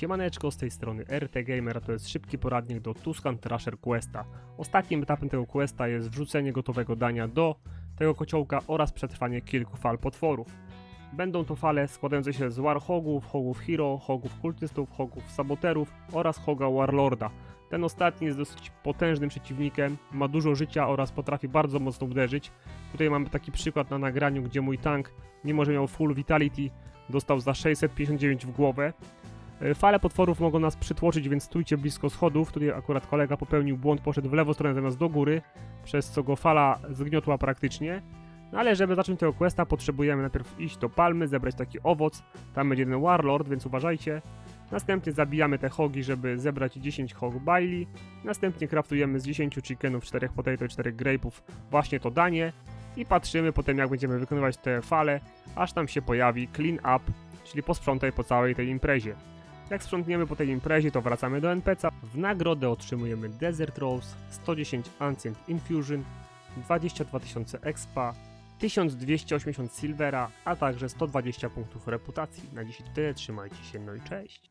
Siemaneczko, z tej strony RT Gamer, a to jest szybki poradnik do Tuscan Trasher Questa. Ostatnim etapem tego questa jest wrzucenie gotowego dania do tego kociołka oraz przetrwanie kilku fal potworów. Będą to fale składające się z Warhogów, Hogów Hero, Hogów Kultystów, Hogów Saboterów oraz Hoga Warlorda. Ten ostatni jest dosyć potężnym przeciwnikiem, ma dużo życia oraz potrafi bardzo mocno uderzyć. Tutaj mamy taki przykład na nagraniu, gdzie mój tank, mimo że miał full vitality, dostał za 659 w głowę. E, Fale potworów mogą nas przytłoczyć, więc stójcie blisko schodów. Tutaj akurat kolega popełnił błąd, poszedł w lewą stronę zamiast do góry, przez co go fala zgniotła praktycznie. No ale żeby zacząć tego questa, potrzebujemy najpierw iść do palmy, zebrać taki owoc. Tam będzie jeden warlord, więc uważajcie. Następnie zabijamy te hogi, żeby zebrać 10 hog baili. Następnie craftujemy z 10 chickenów, 4 potato i 4 grape'ów właśnie to danie. I patrzymy potem jak będziemy wykonywać te fale, aż tam się pojawi clean up, czyli posprzątaj po całej tej imprezie. Jak sprzątniemy po tej imprezie, to wracamy do NPC'a. W nagrodę otrzymujemy Desert Rose, 110 Ancient Infusion, 22 000 expa, 1280 silvera, a także 120 punktów reputacji. Na to tyle, trzymajcie się, no i cześć.